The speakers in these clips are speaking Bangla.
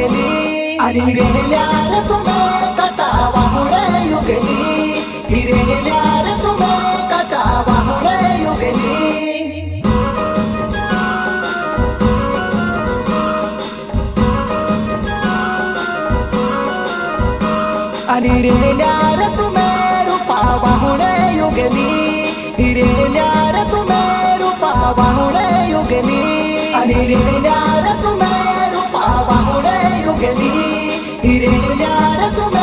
ugeni Arirenyar tume katawa hore ugeni Irenyar tume katawa hore ugeni Arirenyar tume rupawa hore ugeni Irenyar tume rupawa hore ugeni Arirenyar tume योगनी हिरण्या रत्न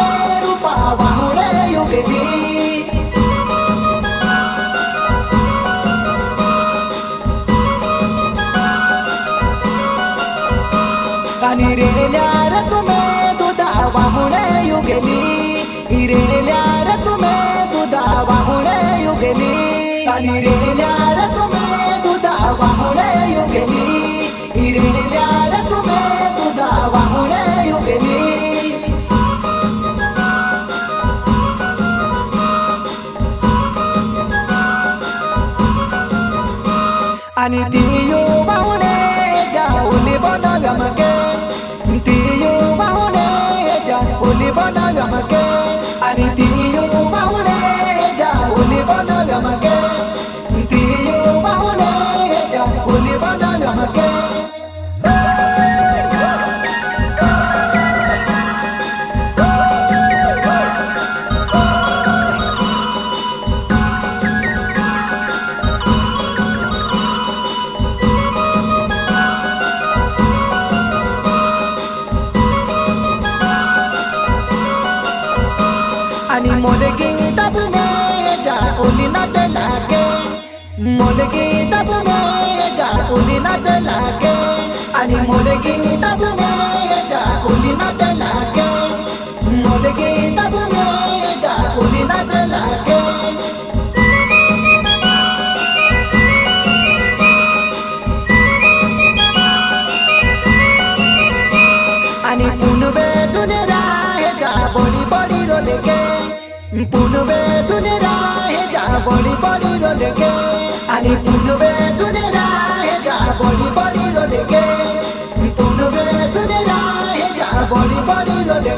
रूपा वाहुळ योगनी. हिरण्या रत्न दुधा वाहुळ योगनी हिरण्या रत्न दुधा वाहुळ योगनी. हिरण्या रत्न दुधा वाहुळ योगनी हिरण्या I need मुलगी तब मोरेगा उली नाचला के आणि मुलगी तब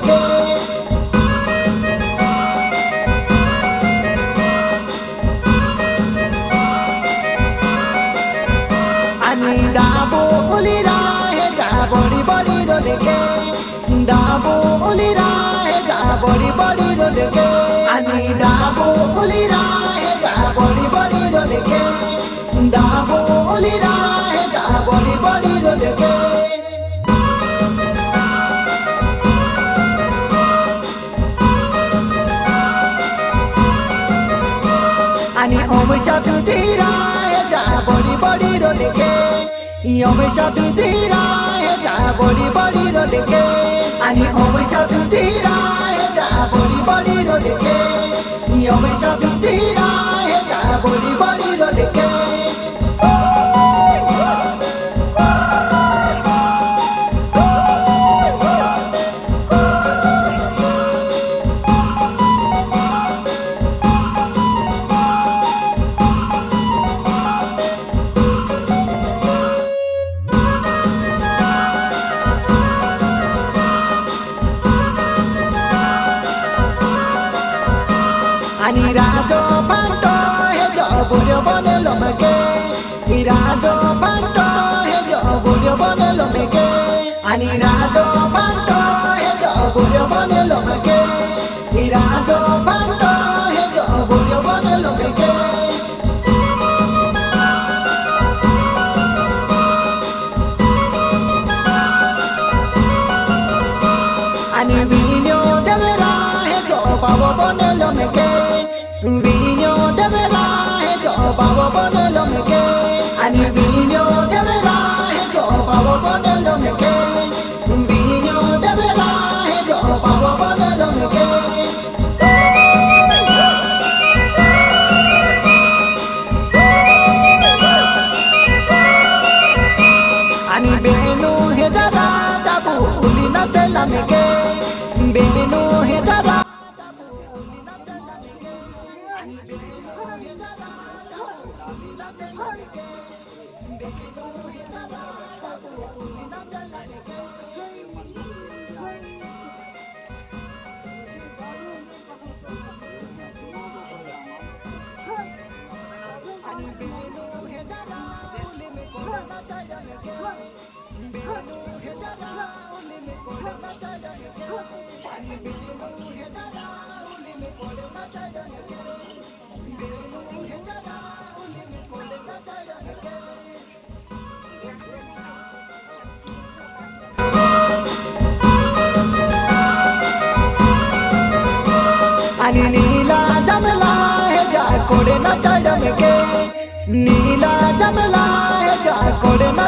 Oh. আমি অমিশা বিধিরায় যা বড়ি বড়ি রোডকে। অমিশা বিধিরায় যা বড়ি বড়ি রোডকে। আমি অমিশা বিধিরায় যা বড়ি বড়ি রোডকে। Amisha বিধিরায় anirado panto he yo bullo bone lo me que anirado panto he yo bullo bone Culina te la negué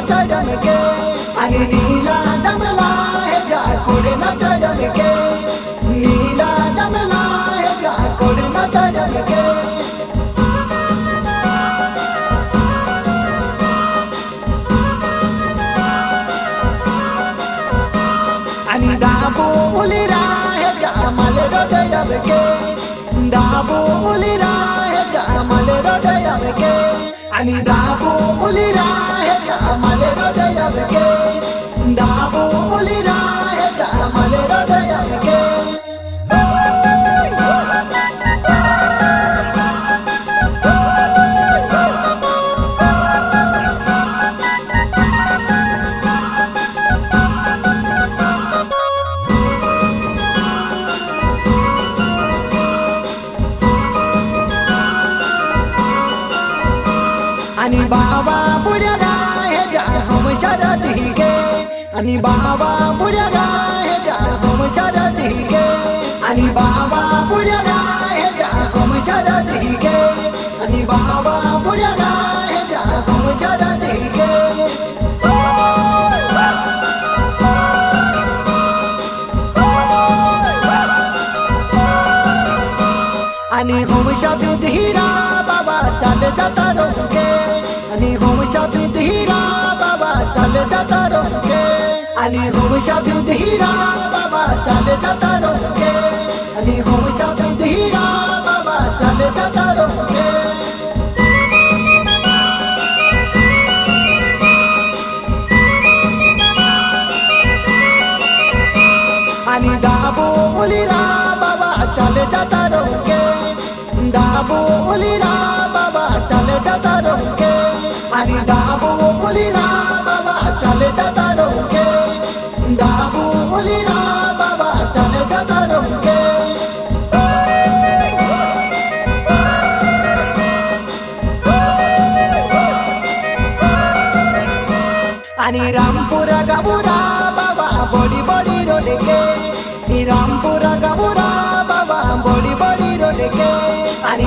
चढमके आणि नीला दमला ह्याच्या कोडे न चढमके नीला दमला ह्याच्या कोडे न चढमके आणि दाबो उलिरा ह्याच्या माले हृदयावके दाबो उलिरा ह्याच्या माले आणि बाबा बुड्याला ह्याच्या हमशाला ढिगे आणि बाबा बुड्याला ह्याच्या हमशाला ढिगे आणि बाबा बुड्याला ह्याच्या हमशाला ढिगे आणि होमशा धीरा बाबा चाल जाता रोके আলী হবে সাধু হিরা বাবা চাঁদে চাতারকে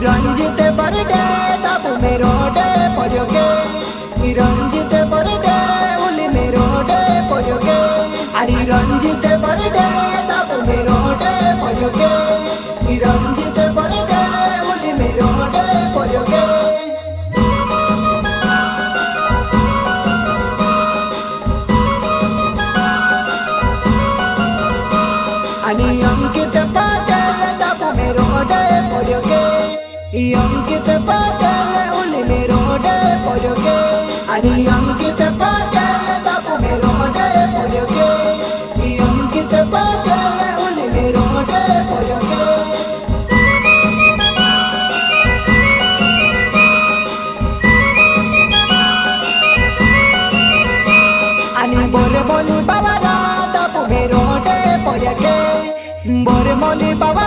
आणि रंजित बरडे दाबू मे रोडे पड्योगे ಈ अंकित पाटील उली मे रोडे पड्योगे आणि अंकित पाटील दाबू मे रोडे पड्योगे ಈ अंकित पाटील उली मे रोडे पड्योगे आणि बोरे बोली बाबाला दाबू मे रोडे पड्योगे बोरे बोली बाबाला